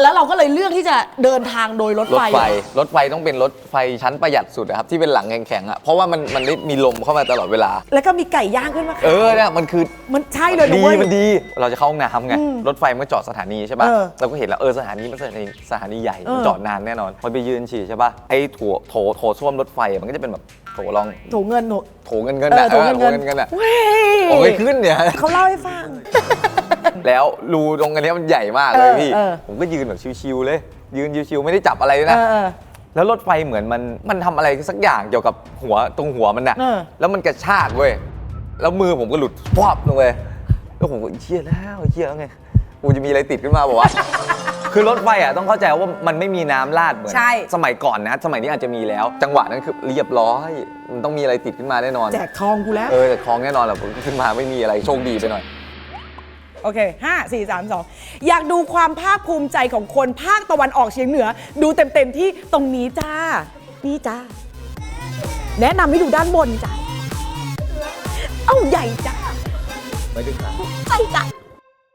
แล้วเราก็เลยเลือกที่จะเดินทางโดยรถรถไฟ ไฟ รถไฟต้องเป็นรถไฟชั้นประหยัดสุดนะครับ ที่เป็นหลังแข็งๆอะ เพราะว่ามันมันได้มีลมเข้ามาตลอดเวลา แล้วก็มีไก่ย่างขึ้นมาขายเออเนี่ยมันคือมันใช่เลยนะดีเว้ย มันดี เราจะเข้าห้องน้ำไงอืมรถไฟมันก็จอดสถานีใช่ป่ะ เออเราก็เห็นแล้วเออสถานีมันสถานีสถานีใหญ่เออมันจอดนานแน่นอน พอไปยืนฉี่ใช่ป่ะ ไอ้โถโถโถส้วมรถไฟอะมันก็จะเป็นแบบโถรองโถเงินโถโถเงินเงินเออะอโถเงินเออเงินโถเงินๆอะเว้ยโอ้ยขึ้นเนี่ย เขาเล่าให้ฟัง แล้วรูตรงอันเนี้ยมันใหญ่มากเลยพี่ เออเออ ผมก็ยืนแบบชิวๆเลย ยืนชิวๆไม่ได้จับอะไรเลยเอนะอเออ แล้วรถไฟเหมือนมันมันทำอะไรสักอย่างเกี่ยวกับหัวตรงหัวมันน่ะ เออ แล้วมันกระชากเว้ย แล้วมือผมก็หลุดพวบลงไปแล้วผมก็เชี่ยแล้วเชี่ยแล้วไงกูจะมีอะไรติดขึ้นมาบอกว่าคือรถไฟอะต้องเข้าใจว่ามันไม่มีน้ำลาดเหมือน ใช่ สมัยก่อนนะ สมัยนี้อาจจะมีแล้ว จังหวะนั้นคือเรียบร้อย มันต้องมีอะไรติดขึ้นมาแน่นอน แจกทองกูแล้ว เออแต่คลองแน่นอนแหละผมขึ้นมาไม่มีอะไรโชคดีไปหน่อย โอเค5 4 3 2อยากดูความภาคภูมิใจของคนภาคตะวันออกเฉียงเหนือ ดูเต็มๆที่ตรงนี้จ้า นี่จ้า แนะนำให้ดูด้านบนจ้า เอ้าใหญ่จ้าไม่ถึงครับใช่จ้า